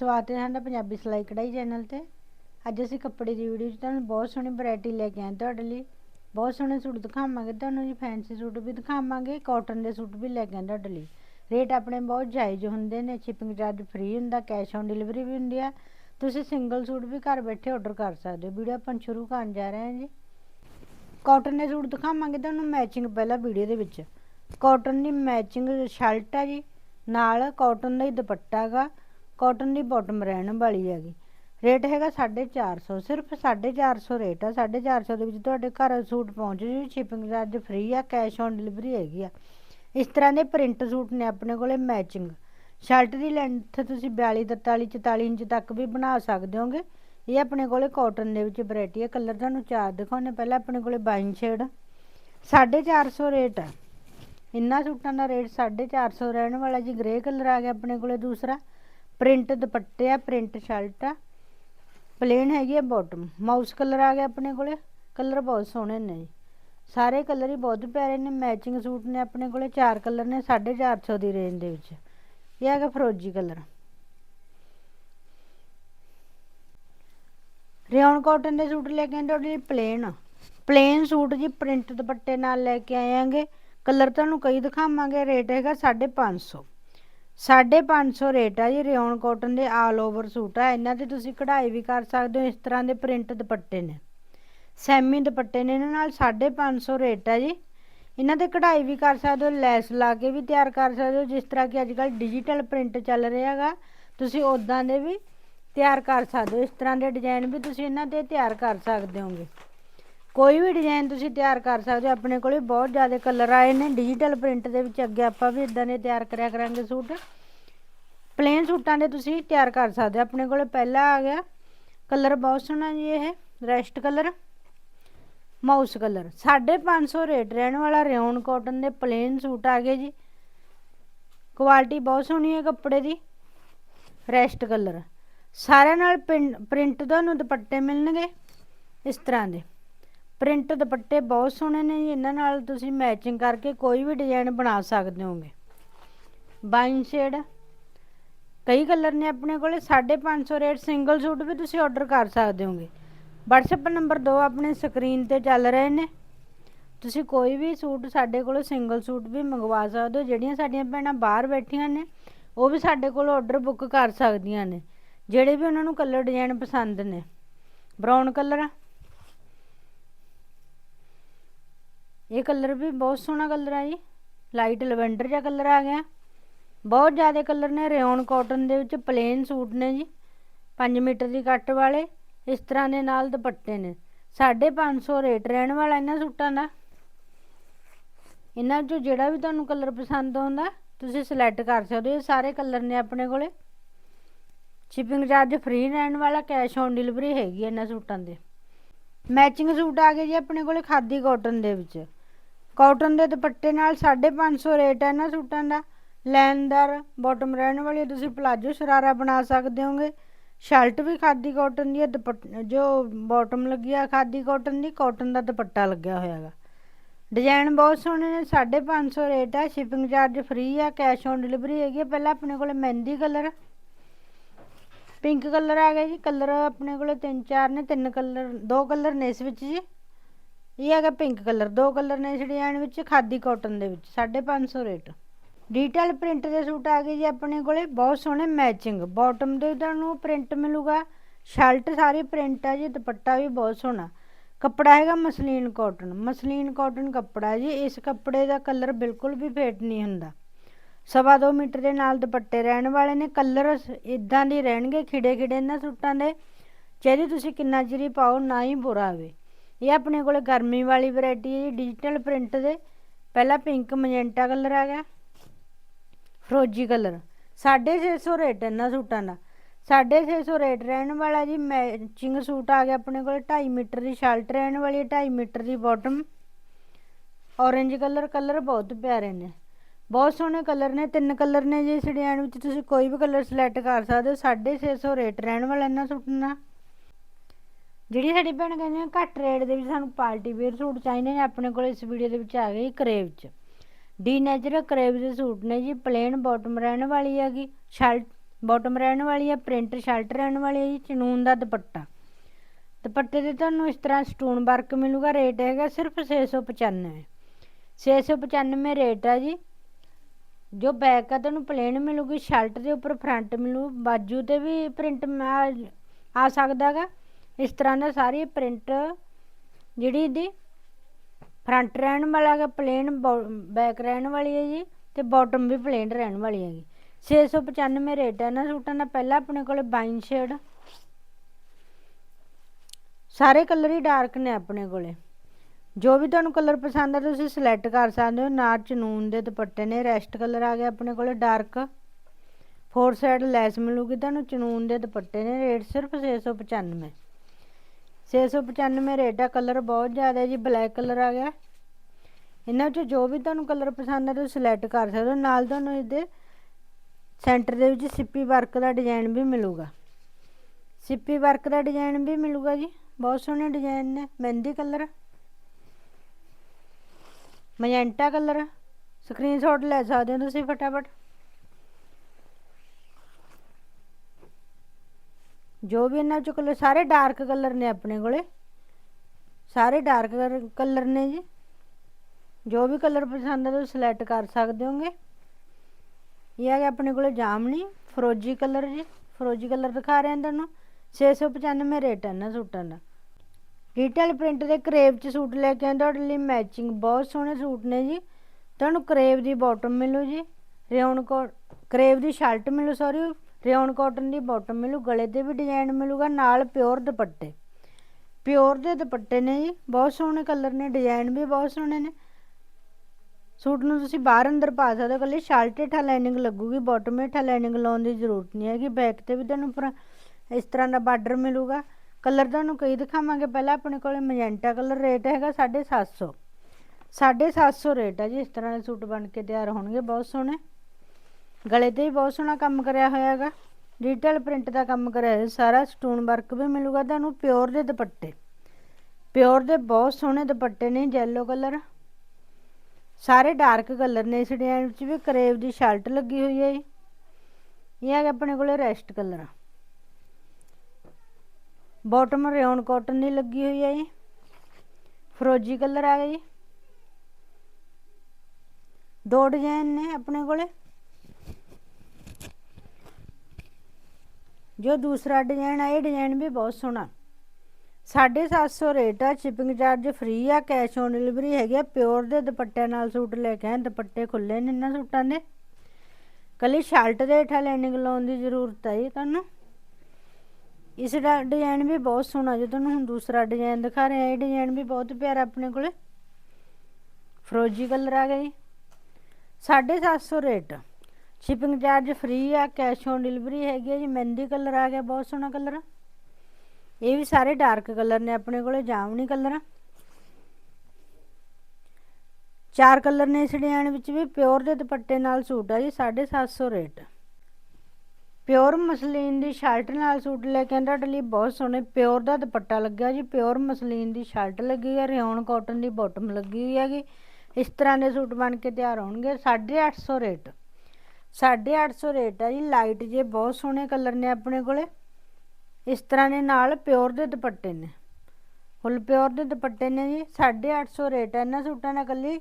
ਸਵਾਗਤ ਹੈ ਸਾਡਾ ਪੰਜਾਬੀ ਸਿਲਾਈ ਕਢਾਈ ਚੈਨਲ ਤੇ। ਅੱਜ ਅਸੀਂ ਕੱਪੜੇ ਦੀ ਵੀਡੀਓ 'ਚ ਤੁਹਾਨੂੰ ਬਹੁਤ ਸੋਹਣੀ ਵੈਰਾਈਟੀ ਲੈ ਕੇ ਆਏ ਤੁਹਾਡੇ ਲਈ। ਬਹੁਤ ਸੋਹਣੇ ਸੂਟ ਦਿਖਾਵਾਂਗੇ, ਤੁਹਾਨੂੰ ਜੀ ਫੈਂਸੀ ਸੂਟ ਵੀ ਦਿਖਾਵਾਂਗੇ ਕਾਟਨ ਦੇ ਸੂਟ ਵੀ ਲੈ ਕੇ ਆਏ ਤੁਹਾਡੇ ਲਈ। ਰੇਟ ਆਪਣੇ ਬਹੁਤ ਜਾਇਜ਼ ਹੁੰਦੇ ਨੇ ਸ਼ਿਪਿੰਗ ਚਾਰਜ ਫ੍ਰੀ ਹੁੰਦਾ ਕੈਸ਼ ਔਨ ਡਿਲੀਵਰੀ ਵੀ ਹੁੰਦੀ ਆ। ਤੁਸੀਂ ਸਿੰਗਲ ਸੂਟ ਵੀ ਘਰ ਬੈਠੇ ਆਰਡਰ ਕਰ ਸਕਦੇ ਹੋ। ਵੀਡੀਓ ਆਪਾਂ ਸ਼ੁਰੂ ਕਰਨ ਜਾ ਰਹੇ ਹਾਂ ਜੀ। ਕਾਟਨ ਦੇ ਸੂਟ ਦਿਖਾਵਾਂਗੇ ਤੁਹਾਨੂੰ ਮੈਚਿੰਗ ਪਹਿਲਾਂ ਵੀਡੀਓ ਦੇ ਵਿੱਚ। ਕਾਟਨ ਦੀ ਮੈਚਿੰਗ ਸ਼ਰਟ ਆ ਜੀ। ਨਾਲ ਕਾਟਨ ਦਾ ਹੀ ਦੁਪੱਟਾ ਹੈਗਾ ਕਾਟਨ ਦੀ ਬਾਟਮ ਰਹਿਣ ਵਾਲੀ ਹੈਗੀ। ਰੇਟ ਹੈਗਾ 450 ਸਿਰਫ 450 ਰੇਟ ਆ। 450 ਦੇ ਵਿੱਚ ਤੁਹਾਡੇ ਘਰ ਸੂਟ ਪਹੁੰਚ ਜੂ ਸ਼ਿਪਿੰਗ ਚਾਰਜ ਫ੍ਰੀ ਆ ਕੈਸ਼ ਔਨ ਡਿਲੀਵਰੀ ਹੈਗੀ ਆ। ਇਸ ਤਰ੍ਹਾਂ ਦੇ ਪ੍ਰਿੰਟ ਸੂਟ ਨੇ ਆਪਣੇ ਕੋਲੇ ਮੈਚਿੰਗ ਸ਼ਰਟ ਦੀ ਲੈਂਥ ਤੁਸੀਂ 42 43 44 ਇੰਚ ਤੱਕ ਵੀ ਬਣਾ ਸਕਦੇ ਹੋਗੇ। ਇਹ ਆਪਣੇ ਕੋਲੇ ਕਾਟਨ ਦੇ ਵਿੱਚ ਵੈਰਾਈਟੀ ਹੈ ਕਲਰ ਤੁਹਾਨੂੰ ਚਾਰ ਦਿਖਾਉਣੇ, ਪਹਿਲਾਂ ਆਪਣੇ ਕੋਲੇ 22 ਸ਼ੇਡ 450 ਰੇਟ ਆ। ਇੰਨਾ ਸੂਟਾਂ ਦਾ ਰੇਟ 450 ਰਹਿਣ ਵਾਲਾ ਜੀ। ਗ੍ਰੇ ਕਲਰ ਆ ਗਿਆ ਆਪਣੇ ਕੋਲੇ ਦੂਸਰਾ। ਪ੍ਰਿੰਟ ਦੁਪੱਟੇ ਆ, ਪ੍ਰਿੰਟ ਸ਼ਰਟ ਆ। ਪਲੇਨ ਹੈਗੀ ਆ ਬਾਟਮ ਮਾਊਸ ਕਲਰ ਆ ਗਿਆ ਆਪਣੇ ਕੋਲੇ। ਕਲਰ ਬਹੁਤ ਸੋਹਣੇ ਨੇ ਜੀ। ਸਾਰੇ ਕਲਰ ਹੀ ਬਹੁਤ ਪਿਆਰੇ ਨੇ। ਮੈਚਿੰਗ ਸੂਟ ਨੇ ਆਪਣੇ ਕੋਲੇ। ਚਾਰ ਕਲਰ ਨੇ 450 ਦੀ ਰੇਂਜ ਦੇ ਵਿੱਚ। ਇਹ ਹੈਗਾ ਫਰੋਜੀ ਕਲਰ ਰਿਓਨ ਕਾਟਨ ਦੇ ਸੂਟ ਲੈ ਕੇ ਆਏ ਤੁਹਾਡੇ ਲਈ ਪਲੇਨ ਪਲੇਨ ਸੂਟ ਜੀ, ਪ੍ਰਿੰਟ ਦੁਪੱਟੇ ਨਾਲ ਲੈ ਕੇ ਆਏਾਂਗੇ ਕਲਰ ਤੁਹਾਨੂੰ ਕਈ ਦਿਖਾਵਾਂਗੇ। ਰੇਟ ਹੈਗਾ 550 550 ਰੇਟ ਆ ਜੀ, ਰਿਓਨ ਕਾਟਨ ਦੇ ਆਲ ਓਵਰ ਸੂਟ ਆ। ਇਹਨਾਂ ਤੇ ਤੁਸੀਂ ਕਢਾਈ ਵੀ ਕਰ ਸਕਦੇ ਹੋ, ਇਸ ਤਰ੍ਹਾਂ ਦੇ ਪ੍ਰਿੰਟ ਦੁਪੱਟੇ ਨੇ। ਸੈਮੀ ਦੁਪੱਟੇ ਨੇ, ਇਹਨਾਂ ਨਾਲ 550 ਰੇਟ ਆ ਜੀ। ਇਹਨਾਂ ਤੇ ਕਢਾਈ ਵੀ ਕਰ ਸਕਦੇ ਹੋ, ਲੈਸ ਲਾ ਕੇ ਵੀ ਤਿਆਰ ਕਰ ਸਕਦੇ ਹੋ, ਜਿਸ ਤਰ੍ਹਾਂ ਕਿ ਅੱਜ ਕੱਲ ਡਿਜੀਟਲ ਪ੍ਰਿੰਟ ਚੱਲ ਰਿਹਾ ਹੈਗਾ ਤੁਸੀਂ ਉਦਾਂ ਦੇ ਵੀ ਤਿਆਰ ਕਰ ਸਕਦੇ ਹੋ, ਇਸ ਤਰ੍ਹਾਂ ਦੇ ਡਿਜ਼ਾਈਨ ਵੀ ਤੁਸੀਂ ਇਹਨਾਂ ਤੇ ਤਿਆਰ ਕਰ ਸਕਦੇ ਹੋਗੇ। ਕੋਈ ਵੀ ਡਿਜ਼ਾਈਨ ਤੁਸੀਂ ਤਿਆਰ ਕਰ ਸਕਦੇ ਹੋ, ਆਪਣੇ ਕੋਲੇ ਬਹੁਤ ਜ਼ਿਆਦਾ ਕਲਰ ਆਏ ਨੇ ਡਿਜੀਟਲ ਪ੍ਰਿੰਟ ਦੇ ਵਿੱਚ ਅੱਗੇ ਆਪਾਂ ਵੀ ਇਦਾਂ ਦੇ ਤਿਆਰ ਕਰਿਆ ਕਰਾਂਗੇ ਸੂਟ। ਪਲੇਨ ਸੂਟਾਂ ਦੇ ਤੁਸੀਂ ਤਿਆਰ ਕਰ ਸਕਦੇ ਹੋ, ਆਪਣੇ ਕੋਲੇ ਪਹਿਲਾ ਆ ਗਿਆ ਕਲਰ ਬਹੁਤ ਸੋਹਣਾ ਜੀ ਇਹ rust colour mouse colour 550 rate ਰਹਿਣ ਵਾਲਾ ਰਿਓਨ ਕਾਟਨ ਦੇ ਪਲੇਨ ਸੂਟ ਆ ਗਏ ਜੀ। ਕੁਆਲਿਟੀ ਬਹੁਤ ਸੋਹਣੀ ਹੈ ਕੱਪੜੇ ਦੀ ਰੈਸਟ ਕਲਰ ਸਾਰਿਆਂ ਨਾਲ ਪ੍ਰਿੰਟ ਤੁਹਾਨੂੰ ਦੁਪੱਟੇ ਮਿਲਣਗੇ, ਇਸ ਤਰ੍ਹਾਂ ਦੇ। ਪ੍ਰਿੰਟ ਦੁਪੱਟੇ ਬਹੁਤ ਸੋਹਣੇ ਨੇ ਜੀ, ਇਹਨਾਂ ਨਾਲ ਤੁਸੀਂ ਮੈਚਿੰਗ ਕਰਕੇ ਕੋਈ ਵੀ ਡਿਜ਼ਾਈਨ ਬਣਾ ਸਕਦੇ ਹੋਗੇ। ਬਾਈਨ ਸ਼ੇਡ, ਕਈ ਕਲਰ ਨੇ ਆਪਣੇ ਕੋਲੇ 550 ਰੇਟ ਸਿੰਗਲ ਸੂਟ ਵੀ ਤੁਸੀਂ ਆਰਡਰ ਕਰ ਸਕਦੇ ਹੋਗੇ। WhatsApp ਨੰਬਰ 2 ਆਪਣੇ ਸਕਰੀਨ ਤੇ ਚੱਲ ਰਹੇ ਨੇ। ਤੁਸੀਂ ਕੋਈ ਵੀ ਸੂਟ ਸਾਡੇ ਕੋਲੋਂ ਸਿੰਗਲ ਸੂਟ ਵੀ ਮੰਗਵਾ ਸਕਦੇ ਹੋ, ਜਿਹੜੀਆਂ ਸਾਡੀਆਂ ਭੈਣਾਂ ਬਾਹਰ ਬੈਠੀਆਂ ਨੇ, ਉਹ ਵੀ ਸਾਡੇ ਕੋਲ ਆਰਡਰ ਬੁੱਕ ਕਰ ਸਕਦੀਆਂ ਨੇ, ਜਿਹੜੇ ਵੀ ਉਹਨਾਂ ਨੂੰ ਕਲਰ ਡਿਜ਼ਾਈਨ ਪਸੰਦ ਨੇ। ਬਰਾਊਨ ਕਲਰ ਇਹ ਕਲਰ ਵੀ ਬਹੁਤ ਸੋਹਣਾ ਕਲਰ ਆ ਜੀ। ਲਾਈਟ ਲਵੈਂਡਰ ਜਿਹਾ ਕਲਰ ਆ ਗਿਆ। ਬਹੁਤ ਜ਼ਿਆਦਾ ਕਲਰ ਨੇ। ਰਿਓਨ ਕਾਟਨ ਦੇ ਵਿੱਚ ਪਲੇਨ ਸੂਟ ਨੇ ਜੀ। 5 ਮੀਟਰ ਦੀ ਕੱਟ ਵਾਲੇ। ਇਸ ਤਰ੍ਹਾਂ ਦੇ ਨਾਲ ਦੁਪੱਟੇ ਨੇ। 550 ਰੇਟ ਰਹਿਣ ਵਾਲਾ ਇਹਨਾਂ ਸੂਟਾਂ ਦਾ। ਇਹਨਾਂ ਚੋਂ ਜਿਹੜਾ ਵੀ ਤੁਹਾਨੂੰ ਕਲਰ ਪਸੰਦ ਆਉਂਦਾ, ਤੁਸੀਂ ਸਿਲੈਕਟ ਕਰ ਸਕਦੇ ਹੋ। ਇਹ ਸਾਰੇ ਕਲਰ ਨੇ ਆਪਣੇ ਕੋਲੇ। ਸ਼ਿਪਿੰਗ ਚਾਰਜ ਫ੍ਰੀ ਰਹਿਣ ਵਾਲਾ ਕੈਸ਼ ਔਨ ਡਿਲੀਵਰੀ ਹੈਗੀ ਇਹਨਾਂ ਸੂਟਾਂ ਦੇ। ਮੈਚਿੰਗ ਸੂਟ ਆ ਗਏ ਜੀ ਆਪਣੇ ਕੋਲੇ ਖਾਦੀ ਕਾਟਨ ਦੇ ਵਿੱਚ। ਕਾਟਨ ਦੇ ਦੁਪੱਟੇ ਨਾਲ 550 ਰੇਟ ਹੈ ਇਹਨਾਂ ਸੂਟਾਂ ਦਾ। ਲੈਂਦਰ ਬਾਟਮ ਰਹਿਣ ਵਾਲੀ ਤੁਸੀਂ ਪਲਾਜੋ ਸ਼ਰਾਰਾ ਬਣਾ ਸਕਦੇ ਹੋਗੇ। ਸ਼ਰਟ ਵੀ ਖਾਦੀ ਕਾਟਨ ਦੀ ਹੈ ਜੋ ਬਾਟਮ ਲੱਗੀ ਆ, ਖਾਦੀ ਕਾਟਨ ਦੀ ਕਾਟਨ ਦਾ ਦੁਪੱਟਾ ਲੱਗਿਆ ਹੋਇਆ ਹੈਗਾ। ਡਿਜ਼ਾਈਨ ਬਹੁਤ ਸੋਹਣੇ ਨੇ 550 ਰੇਟ ਆ ਸ਼ਿਪਿੰਗ ਚਾਰਜ ਫ੍ਰੀ ਆ ਕੈਸ਼ ਔਨ ਡਿਲੀਵਰੀ ਹੈਗੀ ਪਹਿਲਾਂ ਆਪਣੇ ਕੋਲ ਮਹਿੰਦੀ ਕਲਰ ਪਿੰਕ ਕਲਰ ਆ ਗਿਆ ਜੀ ਕਲਰ ਆਪਣੇ ਕੋਲ ਤਿੰਨ ਚਾਰ ਨੇ, ਤਿੰਨ ਕਲਰ ਦੋ ਕਲਰ ਨੇ ਇਸ ਵਿੱਚ ਜੀ। ਇਹ ਹੈਗਾ ਪਿੰਕ ਕਲਰ ਦੋ ਕਲਰ ਨੇ ਇਸ ਡਿਜ਼ਾਈਨ ਵਿੱਚ, ਖਾਦੀ ਕਾਟਨ ਦੇ ਵਿੱਚ 550 ਰੇਟ। ਡਿਟੇਲ ਪ੍ਰਿੰਟ ਦੇ ਸੂਟ ਆ ਗਏ ਜੀ ਆਪਣੇ ਕੋਲੇ, ਬਹੁਤ ਸੋਹਣੇ ਮੈਚਿੰਗ ਬਾਟਮ ਦੇ ਤੁਹਾਨੂੰ ਪ੍ਰਿੰਟ ਮਿਲੂਗਾ ਸ਼ਰਟ ਸਾਰੀ ਪ੍ਰਿੰਟ ਆ ਜੀ, ਦੁਪੱਟਾ ਵੀ ਬਹੁਤ ਸੋਹਣਾ। ਕੱਪੜਾ ਹੈਗਾ ਮਸਲੀਨ ਕਾਟਨ ਮਸਲੀਨ ਕਾਟਨ ਕੱਪੜਾ ਜੀ, ਇਸ ਕੱਪੜੇ ਦਾ ਕਲਰ ਬਿਲਕੁਲ ਵੀ ਫੇਟ ਨਹੀਂ ਹੁੰਦਾ। ਸਵਾ 2 ਮੀਟਰ ਦੇ ਨਾਲ ਦੁਪੱਟੇ ਰਹਿਣ ਵਾਲੇ ਨੇ ਕਲਰ ਇਦਾਂ ਦੇ ਰਹਿਣਗੇ, ਖਿੜੇ ਖਿੜੇ ਇਹਨਾਂ ਸੂਟਾਂ ਦੇ, ਚਾਹੇ ਤੁਸੀਂ ਕਿੰਨਾ ਚਿਰ ਪਾਓ, ਨਾ ਹੀ ਬੁਰਾ ਹੋਵੇ ਇਹ ਆਪਣੇ ਕੋਲ ਗਰਮੀ ਵਾਲੀ ਵੈਰਾਈਟੀ ਹੈ ਜੀ ਡਿਜੀਟਲ ਪ੍ਰਿੰਟ ਦੇ। ਪਹਿਲਾ ਪਿੰਕ ਮੈਜੈਂਟਾ ਕਲਰ ਆ ਗਿਆ। ਫਰੋਜੀ ਕਲਰ 650 ਰੇਟ ਇਹਨਾਂ ਸੂਟਾਂ ਦਾ। 650 ਰੇਟ ਰਹਿਣ ਵਾਲਾ ਜੀ ਮੈਚਿੰਗ ਸੂਟ ਆ ਗਿਆ ਆਪਣੇ ਕੋਲ 2.5 ਮੀਟਰ ਦੀ ਸ਼ਰਟ ਰਹਿਣ ਵਾਲੀ 2.5 ਮੀਟਰ ਦੀ ਬਾਟਮ ਔਰੇਂਜ ਕਲਰ ਕਲਰ ਬਹੁਤ ਪਿਆਰੇ ਨੇ। ਬਹੁਤ ਸੋਹਣੇ ਕਲਰ ਨੇ, ਤਿੰਨ ਕਲਰ ਨੇ ਜੀ, ਇਸ ਡਿਜ਼ਾਈਨ ਵਿੱਚ ਤੁਸੀਂ ਕੋਈ ਵੀ ਕਲਰ ਸਿਲੈਕਟ ਕਰ ਸਕਦੇ ਹੋ। 650 ਰੇਟ ਰਹਿਣ ਵਾਲਾ ਇਹਨਾਂ ਸੂਟਾਂ ਦਾ। ਜਿਹੜੀ ਸਾਡੀ ਭੈਣ ਕਹਿੰਦੇ ਘੱਟ ਰੇਟ ਦੇ ਵਿੱਚ ਸਾਨੂੰ ਪਾਰਟੀ ਵੇਅਰ ਸੂਟ ਚਾਹੀਦੇ ਨੇ, ਆਪਣੇ ਕੋਲ ਇਸ ਵੀਡੀਓ ਦੇ ਵਿੱਚ ਆ ਗਏ ਕਰੇਵ ਚ। ਡੀ ਨੈਚੁਰਲ ਕਰੇਵ ਦੇ ਸੂਟ ਨੇ ਜੀ ਪਲੇਨ ਬਾਟਮ ਰਹਿਣ ਵਾਲੀ ਹੈਗੀ ਸ਼ਰਟ ਬਾਟਮ ਰਹਿਣ ਵਾਲੀ ਹੈ ਪ੍ਰਿੰਟ ਸ਼ਰਟ ਰਹਿਣ ਵਾਲੀ ਹੈ ਜੀ, ਚਨੂਨ ਦਾ ਦੁਪੱਟਾ। ਦੁਪੱਟੇ ਤੇ ਤੁਹਾਨੂੰ ਇਸ ਤਰ੍ਹਾਂ ਸਟੋਨ ਵਰਕ ਮਿਲੂਗਾ ਰੇਟ ਹੈਗਾ ਸਿਰਫ 695 695 ਰੇਟ ਹੈ ਜੀ। ਜੋ ਬੈਕ ਆ, ਤੁਹਾਨੂੰ ਪਲੇਨ ਮਿਲੂਗੀ ਸ਼ਰਟ ਦੇ ਉੱਪਰ ਫਰੰਟ ਮਿਲੂ, ਬਾਜੂ ਤੇ ਵੀ ਪ੍ਰਿੰਟ ਆ ਸਕਦਾ ਸਕਦਾਗਾ ਇਸ ਤਰ੍ਹਾਂ ਦਾ ਸਾਰੀ ਪ੍ਰਿੰਟ ਜਿਹੜੀ ਇਹਦੀ ਫਰੰਟ ਰਹਿਣ ਵਾਲਾ ਹੈ ਪਲੇਨ ਬੈਕ ਰਹਿਣ ਵਾਲੀ ਹੈ ਜੀ ਤੇ ਬਾਟਮ ਵੀ ਪਲੇਨ ਰਹਿਣ ਵਾਲੀ ਹੈਗੀ। 695 ਰੇਟ ਹੈ ਇਹਨਾਂ ਸੂਟਾਂ ਦਾ, ਪਹਿਲਾਂ ਆਪਣੇ ਕੋਲੇ ਬਾਈਨ ਸ਼ੇਡ ਸਾਰੇ ਕਲਰ ਹੀ ਡਾਰਕ ਨੇ ਆਪਣੇ ਕੋਲੇ। ਜੋ ਵੀ ਤੁਹਾਨੂੰ ਕਲਰ ਪਸੰਦ ਆ, ਤੁਸੀਂ ਸਿਲੈਕਟ ਕਰ ਸਕਦੇ ਹੋ। ਨਾਲ ਚਨੂਨ ਦੇ ਦੁਪੱਟੇ ਨੇ ਰੈਸਟ ਕਲਰ ਆ ਗਿਆ ਆਪਣੇ ਕੋਲੇ ਡਾਰਕ ਫੋਰ ਸਾਈਡ ਲੈਸ ਮਿਲੂਗੀ ਤੁਹਾਨੂੰ ਚਨੂਨ ਦੇ ਦੁਪੱਟੇ ਨੇ ਰੇਟ ਸਿਰਫ 695 695 ਰੇਟ ਆ ਕਲਰ ਬਹੁਤ ਜ਼ਿਆਦਾ ਜੀ ਬਲੈਕ ਕਲਰ ਆ ਗਿਆ। ਇਹਨਾਂ ਵਿੱਚੋਂ ਜੋ ਵੀ ਤੁਹਾਨੂੰ ਕਲਰ ਪਸੰਦ ਆ, ਤੁਸੀਂ ਸਿਲੈਕਟ ਕਰ ਸਕਦੇ ਹੋ। ਨਾਲ ਤੁਹਾਨੂੰ ਇਹਦੇ ਸੈਂਟਰ ਦੇ ਵਿੱਚ ਸਿੱਪੀ ਵਰਕ ਦਾ ਡਿਜ਼ਾਈਨ ਵੀ ਮਿਲੂਗਾ। ਸਿੱਪੀ ਵਰਕ ਦਾ ਡਿਜ਼ਾਈਨ ਵੀ ਮਿਲੂਗਾ ਜੀ। ਬਹੁਤ ਸੋਹਣੇ ਡਿਜ਼ਾਈਨ ਨੇ। ਮਹਿੰਦੀ ਕਲਰ ਮਜੈਂਟਾ ਕਲਰ ਸਕਰੀਨਸ਼ਾਟ ਲੈ ਸਕਦੇ ਹੋ ਤੁਸੀਂ ਫਟਾਫਟ। ਜੋ ਵੀ ਇਹਨਾਂ ਚੋਂ ਕਲਰ ਸਾਰੇ ਡਾਰਕ ਕਲਰ ਨੇ ਆਪਣੇ ਕੋਲੇ। ਸਾਰੇ ਡਾਰਕ ਕਲਰ ਨੇ ਜੀ। ਜੋ ਵੀ ਕਲਰ ਪਸੰਦ ਹੈ ਤੁਸੀਂ ਸਿਲੈਕਟ ਕਰ ਸਕਦੇ ਹੋਗੇ। ਇਹ ਹੈ ਗਿਆ ਆਪਣੇ ਕੋਲੇ ਜਾਮਨੀ, ਫਰੋਜੀ ਕਲਰ ਜੀ। ਫਰੋਜੀ ਕਲਰ ਦਿਖਾ ਰਹੇ ਹਾਂ ਤੁਹਾਨੂੰ। 695 ਰੇਟ ਹੈ ਇਹਨਾਂ ਸੂਟਾਂ ਦਾ। ਡੀਟੇਲ ਪ੍ਰਿੰਟ ਦੇ ਕਰੇਵ ਚ ਸੂਟ ਲੈ ਕੇ ਆਏ, ਤੁਹਾਡੇ ਲਈ ਮੈਚਿੰਗ ਬਹੁਤ ਸੋਹਣੇ ਸੂਟ ਨੇ ਜੀ। ਤੁਹਾਨੂੰ ਕਰੇਵ ਦੀ ਬਾਟਮ ਮਿਲੂ ਜੀ। ਰਿਓਨ ਕੋ ਕਰੇਵ ਦੀ ਸ਼ਰਟ ਮਿਲੂ ਸੌਰੀ ਰਿਓਨ ਕਾਟਨ ਦੀ ਬਾਟਮ ਮਿਲੂ, ਗਲੇ ਤੇ ਵੀ ਡਿਜ਼ਾਈਨ ਮਿਲੂਗਾ, ਨਾਲ ਪਿਓਰ ਦੁਪੱਟੇ। ਪਿਓਰ ਦੇ ਦੁਪੱਟੇ ਨੇ ਜੀ, ਬਹੁਤ ਸੋਹਣੇ ਕਲਰ ਨੇ ਡਿਜ਼ਾਈਨ ਵੀ ਬਹੁਤ ਸੋਹਣੇ ਨੇ। ਸੂਟ ਨੂੰ ਤੁਸੀਂ ਬਾਹਰ ਅੰਦਰ ਪਾ ਸਕਦੇ ਹੋ ਕੱਲੀ ਸ਼ਾਲਟ ਹੇਠਾਂ ਲਾਈਨਿੰਗ ਲੱਗੂਗੀ ਬਾਟਮ ਹੇਠਾਂ ਲਾਈਨਿੰਗ ਲਾਉਣ ਦੀ ਜ਼ਰੂਰਤ ਨਹੀਂ ਹੈਗੀ। ਬੈਕ ਤੇ ਵੀ ਤੁਹਾਨੂੰ ਪਰ ਇਸ ਤਰ੍ਹਾਂ ਦਾ ਬਾਰਡਰ ਮਿਲੂਗਾ। ਕਲਰ ਤੁਹਾਨੂੰ ਕਈ ਦਿਖਾਵਾਂਗੇ, ਪਹਿਲਾਂ ਆਪਣੇ ਕੋਲੇ ਮੈਜੈਂਟਾ ਕਲਰ ਰੇਟ ਹੈਗਾ 750 750 ਰੇਟ ਹੈ ਜੀ, ਇਸ ਤਰ੍ਹਾਂ ਦੇ ਸੂਟ ਬਣ ਕੇ ਤਿਆਰ ਹੋਣਗੇ, ਬਹੁਤ ਸੋਹਣੇ। ਗਲੇ ਤੇ ਵੀ ਬਹੁਤ ਸੋਹਣਾ ਕੰਮ ਕਰਿਆ ਹੋਇਆ ਹੈਗਾ ਡਿਜੀਟਲ ਪ੍ਰਿੰਟ ਦਾ ਕੰਮ ਕਰਿਆ ਹੋਇਆ, ਸਾਰਾ ਸਟੋਨ ਵਰਕ ਵੀ ਮਿਲੂਗਾ ਤੁਹਾਨੂੰ ਪਿਓਰ ਦੇ ਦੁਪੱਟੇ। ਪਿਓਰ ਦੇ ਬਹੁਤ ਸੋਹਣੇ ਦੁਪੱਟੇ ਨੇ ਜੈਲੋ ਕਲਰ ਸਾਰੇ ਡਾਰਕ ਕਲਰ ਨੇ ਇਸ ਡਿਜ਼ਾਈਨ ਵਿੱਚ ਵੀ, ਕਰੇਵ ਦੀ ਸ਼ਰਟ ਲੱਗੀ ਹੋਈ ਹੈ ਇਹ ਹੈਗਾ ਆਪਣੇ ਕੋਲੇ rust colour bottom rayon cotton ਦੀ ਲੱਗੀ ਹੋਈ ਹੈ ਜੀ। ਫਰੋਜੀ ਕਲਰ ਆ ਗਿਆ ਜੀ। ਦੋ ਡਿਜ਼ਾਈਨ ਨੇ ਆਪਣੇ ਕੋਲੇ। ਜੋ ਦੂਸਰਾ ਡਿਜ਼ਾਈਨ ਆ, ਇਹ ਡਿਜ਼ਾਈਨ ਵੀ ਬਹੁਤ ਸੋਹਣਾ। 750 ਰੇਟ ਆ ਸ਼ਿਪਿੰਗ ਚਾਰਜ ਫ੍ਰੀ ਆ ਕੈਸ਼ ਔਨ ਡਿਲੀਵਰੀ ਹੈਗੀ ਆ ਪਿਓਰ ਦੇ ਦੁਪੱਟਿਆਂ ਨਾਲ ਸੂਟ ਲੈ ਕੇ ਆਏ, ਦੁਪੱਟੇ ਖੁੱਲੇ ਨੇ ਇਹਨਾਂ ਸੂਟਾਂ ਦੇ। ਕੱਲੀ ਸ਼ਰਟ ਦੇ ਹੇਠਾਂ ਲਾਈਨਿੰਗ ਲਾਉਣ ਦੀ ਜ਼ਰੂਰਤ ਹੈ ਜੀ ਤੁਹਾਨੂੰ। ਇਸ ਦਾ ਡਿਜ਼ਾਈਨ ਵੀ ਬਹੁਤ ਸੋਹਣਾ ਜੇ ਤੁਹਾਨੂੰ ਹੁਣ ਦੂਸਰਾ ਡਿਜ਼ਾਈਨ ਦਿਖਾ ਰਹੇ ਆ, ਇਹ ਡਿਜ਼ਾਈਨ ਵੀ ਬਹੁਤ ਪਿਆਰਾ ਆਪਣੇ ਕੋਲੇ। ਫਰੋਜੀ ਕਲਰ ਆ ਗਿਆ ਜੀ। 750 ਰੇਟ। ਸ਼ਿਪਿੰਗ ਚਾਰਜ ਫ੍ਰੀ ਆ, ਕੈਸ਼ ਔਨ ਡਿਲੀਵਰੀ ਹੈਗੀ ਆ ਜੀ, ਮਹਿੰਦੀ ਕਲਰ ਆ ਗਿਆ, ਬਹੁਤ ਸੋਹਣਾ ਕਲਰ। ਇਹ ਵੀ ਸਾਰੇ ਡਾਰਕ ਕਲਰ ਨੇ ਆਪਣੇ ਕੋਲੇ, ਜਾਮਨੀ ਕਲਰ। ਚਾਰ ਕਲਰ ਨੇ ਇਸ ਡਿਜ਼ਾਈਨ ਵਿੱਚ ਵੀ, ਪਿਓਰ ਦੇ ਦੁਪੱਟੇ ਨਾਲ ਸੂਟ ਆ ਜੀ 750 ਰੇਟ। ਪਿਓਰ ਮਸਲੀਨ ਦੀ ਸ਼ਰਟ ਨਾਲ ਸੂਟ ਲੈ ਕੇ ਆਂਦਾ ਲਈ ਬਹੁਤ ਸੋਹਣੇ, ਪਿਓਰ ਦਾ ਦੁਪੱਟਾ ਲੱਗਿਆ ਜੀ, ਪਿਓਰ ਮਸਲੀਨ ਦੀ ਸ਼ਰਟ ਲੱਗੀ ਹੈ ਰਿਓਨ ਕਾਟਨ ਦੀ ਬਾਟਮ ਲੱਗੀ ਹੋਈ ਹੈਗੀ। ਇਸ ਤਰ੍ਹਾਂ ਦੇ ਸੂਟ ਬਣ ਕੇ ਤਿਆਰ ਹੋਣਗੇ 850 ਰੇਟ। 850 ਰੇਟ ਆ ਜੀ, ਲਾਈਟ ਜੇ ਬਹੁਤ ਸੋਹਣੇ ਕਲਰ ਨੇ ਆਪਣੇ ਕੋਲੇ। ਇਸ ਤਰ੍ਹਾਂ ਦੇ ਨਾਲ ਪਿਓਰ ਦੇ ਦੁਪੱਟੇ ਨੇ। ਫੁੱਲ ਪਿਓਰ ਦੇ ਦੁਪੱਟੇ ਨੇ ਜੀ 850 ਰੇਟ ਹੈ ਇਹਨਾਂ ਸੂਟਾਂ ਦਾ ਕੱਲੀ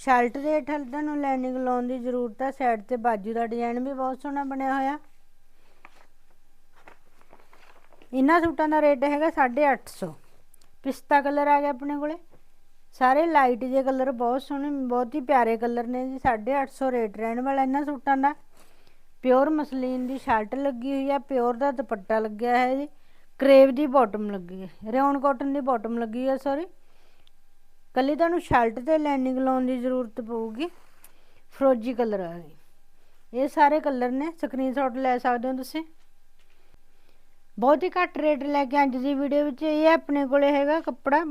ਸ਼ਰਟ ਦੇ ਹੇਠਾਂ ਤੁਹਾਨੂੰ ਲਾਈਨਿੰਗ ਲਾਉਣ ਦੀ ਜ਼ਰੂਰਤ ਹੈ ਸਾਈਡ ਤੇ ਬਾਜੂ ਦਾ ਡਿਜ਼ਾਈਨ ਵੀ ਬਹੁਤ ਸੋਹਣਾ ਬਣਿਆ ਹੋਇਆ। ਇਹਨਾਂ ਸੂਟਾਂ ਦਾ ਰੇਟ ਹੈਗਾ 850 ਪਿਸਤਾ ਕਲਰ ਆ ਗਿਆ ਆਪਣੇ ਕੋਲੇ। ਸਾਰੇ ਲਾਈਟ ਜੇ ਕਲਰ ਬਹੁਤ ਸੋਹਣੇ, ਬਹੁਤ ਹੀ ਪਿਆਰੇ ਕਲਰ ਨੇ ਜੀ 850 ਰੇਟ ਰਹਿਣ ਵਾਲਾ ਇਹਨਾਂ ਸੂਟਾਂ ਦਾ। ਪਿਓਰ ਮਸਲੀਨ ਦੀ ਸ਼ਰਟ ਲੱਗੀ ਹੋਈ ਆ ਪਿਓਰ ਦਾ ਦੁਪੱਟਾ ਲੱਗਿਆ ਹੈ ਜੀ ਕਰੇਵ ਦੀ ਬਾਟਮ ਲੱਗੀ ਹੈ ਰਿਓਨ ਕਾਟਨ ਦੀ ਬਾਟਮ ਲੱਗੀ ਹੈ ਸੌਰੀ ਕੱਲੀ ਤੁਹਾਨੂੰ ਸ਼ਰਟ ਤੇ ਲਾਈਨਿੰਗ ਲਾਉਣ ਦੀ ਜ਼ਰੂਰਤ ਪਊਗੀ, ਫਰੋਜੀ ਕਲਰ ਆ ਇਹ ਸਾਰੇ ਕਲਰ ਨੇ ਸਕਰੀਨਸ਼ਾਟ ਲੈ ਸਕਦੇ ਹੋ ਤੁਸੀਂ। ਬਹੁਤ ਹੀ ਘੱਟ ਰੇਟ ਲੈ ਕੇ ਅੱਜ ਦੀ ਵੀਡੀਓ ਵਿੱਚ, ਇਹ ਆਪਣੇ ਕੋਲੇ ਹੈਗਾ ਕੱਪੜਾ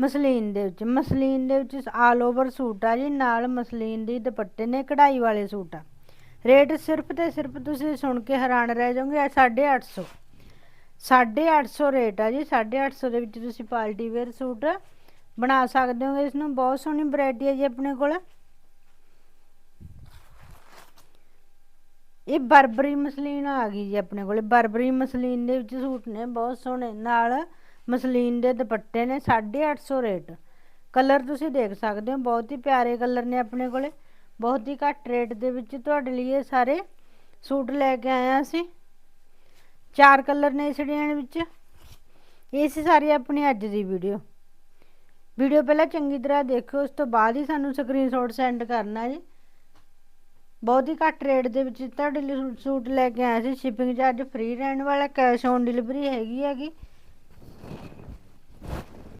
ਮਸਲੀਨ ਦੇ ਵਿੱਚ, ਮਸਲੀਨ ਦੇ ਵਿੱਚ ਆਲ ਓਵਰ ਸੂਟ ਆ ਜੀ, ਨਾਲ ਮਸਲੀਨ ਦੀ ਦੁਪੱਟੇ ਨੇ ਕਢਾਈ ਵਾਲੇ ਸੂਟ ਆ। ਰੇਟ ਸਿਰਫ ਤੇ ਸਿਰਫ ਤੁਸੀਂ ਸੁਣ ਕੇ ਹੈਰਾਨ ਰਹਿ ਜਾਓਗੇ 850 850 ਰੇਟ ਆ ਜੀ 850 ਦੇ ਵਿੱਚ ਤੁਸੀਂ ਪਾਰਟੀ ਵੇਅਰ ਸੂਟ ਬਣਾ ਸਕਦੇ ਹੋ ਇਸ ਨੂੰ ਬਹੁਤ ਸੋਹਣੀ ਵੈਰਾਈਟੀ ਹੈ ਜੀ ਆਪਣੇ ਕੋਲ। ਇਹ ਬਰਬਰੀ ਮਸਲੀਨ ਆ ਗਈ ਜੀ ਆਪਣੇ ਕੋਲੇ, ਬਰਬਰੀ ਮਸਲੀਨ ਦੇ ਵਿੱਚ ਸੂਟ ਨੇ, ਬਹੁਤ ਸੋਹਣੇ। ਨਾਲ ਮਸਲੀਨ ਦੇ ਦੁਪੱਟੇ ਨੇ 850 ਰੇਟ। ਕਲਰ ਤੁਸੀਂ ਦੇਖ ਸਕਦੇ ਹੋ, ਬਹੁਤ ਹੀ ਪਿਆਰੇ ਕਲਰ ਨੇ ਆਪਣੇ ਕੋਲੇ। ਬਹੁਤ ਹੀ ਘੱਟ ਰੇਟ ਦੇ ਵਿੱਚ ਤੁਹਾਡੇ ਲਈ ਇਹ ਸਾਰੇ ਸੂਟ ਲੈ ਕੇ ਆਏ ਹਾਂ ਅਸੀਂ। ਚਾਰ ਕਲਰ ਨੇ ਇਸ ਡਿਜ਼ਾਈਨ ਵਿੱਚ। ਇਹ ਸੀ ਸਾਰੀ ਆਪਣੀ ਅੱਜ ਦੀ ਵੀਡੀਓ। ਵੀਡੀਓ ਪਹਿਲਾਂ ਚੰਗੀ ਤਰ੍ਹਾਂ ਦੇਖਿਓ, ਉਸ ਤੋਂ ਬਾਅਦ ਹੀ ਸਾਨੂੰ ਸਕਰੀਨਸ਼ਾਟ ਸੈਂਡ ਕਰਨਾ ਜੀ। ਬਹੁਤ ਹੀ ਘੱਟ ਰੇਟ ਦੇ ਵਿੱਚ ਤੁਹਾਡੇ ਲਈ ਸੂਟ ਲੈ ਕੇ ਆਏ ਸੀ। ਸ਼ਿਪਿੰਗ ਚਾਰਜ ਫ੍ਰੀ ਰਹਿਣ ਵਾਲਾ ਕੈਸ਼ ਔਨ ਡਿਲੀਵਰੀ ਹੈਗੀ ਹੈਗੀ।